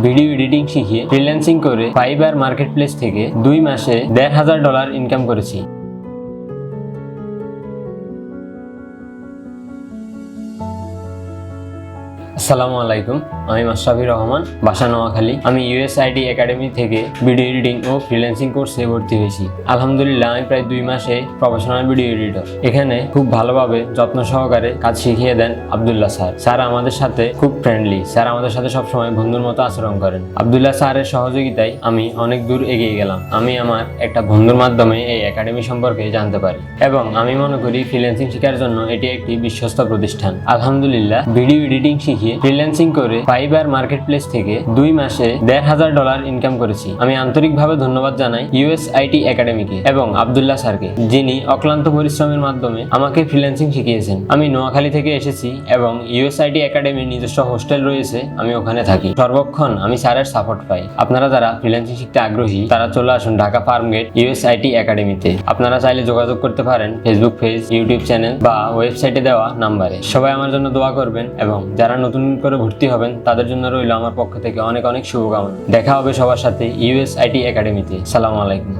Video editing শিখে freelancing করে Fiverr marketplace থেকে দুই মাসে দেড় হাজার ডলার ইনকাম করেছি। আসসালামু আলাইকুম, আমি মাশরাফি রহমান, বাসা নোয়াখালী। আমি ইউএসআইডি একাডেমি থেকে ভিডিও এডিটিং ও ফ্রিল্যান্সিং কোর্সে ভর্তি হয়েছি। আলহামদুলিল্লাহ, আমি প্রায় দুই মাসে প্রফেশনাল ভিডিও এডিটর এখানে খুব ভালোভাবে যত্ন সহকারে কাজ শিখিয়ে দেন আবদুল্লাহ স্যার। স্যার আমাদের সাথে খুব ফ্রেন্ডলি স্যার আমাদের সাথে সবসময় বন্ধুর মতো আচরণ করেন। আবদুল্লাহ স্যারের সহযোগিতায় আমি অনেক দূর এগিয়ে গেলাম। আমি আমার একটা বন্ধুর মাধ্যমে এই একাডেমি সম্পর্কে জানতে পারি। এবং আমি মনে করি ফ্রিল্যান্সিং শেখার জন্য এটি একটি বিশ্বস্ত প্রতিষ্ঠান। আলহামদুলিল্লাহ ভিডিও এডিটিং শিখিয়ে ফ্রিল্যান্সিং করে ফাইবার মার্কেট প্লেস থেকে দুই মাসে দেড় হাজার ডলার ইনকাম করেছি। আমি আন্তরিকভাবে ধন্যবাদ জানাই ইউএস আইটি একাডেমিকে এবং আবদুল্লাহ স্যারকে, যিনি অক্লান্ত পরিশ্রমের মাধ্যমে আমাকে ফ্রিল্যান্সিং শিখিয়েছেন। আমি নোয়াখালী থেকে এসেছি এবং ইউএস আইটি একাডেমির নিজস্ব হোস্টেল রয়েছে, আমি ওখানে থাকি। সর্বক্ষণ আমি স্যারের সাপোর্ট পাই। আপনারা যারা ফ্রিল্যান্সিং শিখতে আগ্রহী, তারা চলে আসুন Dhaka Farmgate US IT একাডেমিতে আপনারা চাইলে যোগাযোগ করতে পারেন ফেসবুক পেজ ইউটিউব চ্যানেল বা ওয়েবসাইটে দেওয়া নাম্বারে সবাই আমার জন্য দোয়া করবেন এবং যারা নতুন করে ভর্তি হবেন, তাদের জন্য রইল আমার পক্ষ থেকে অনেক অনেক শুভকামনা। দেখা হবে সবার সাথে ইউএস আইটি একাডেমিতে। সালাম আলাইকুম।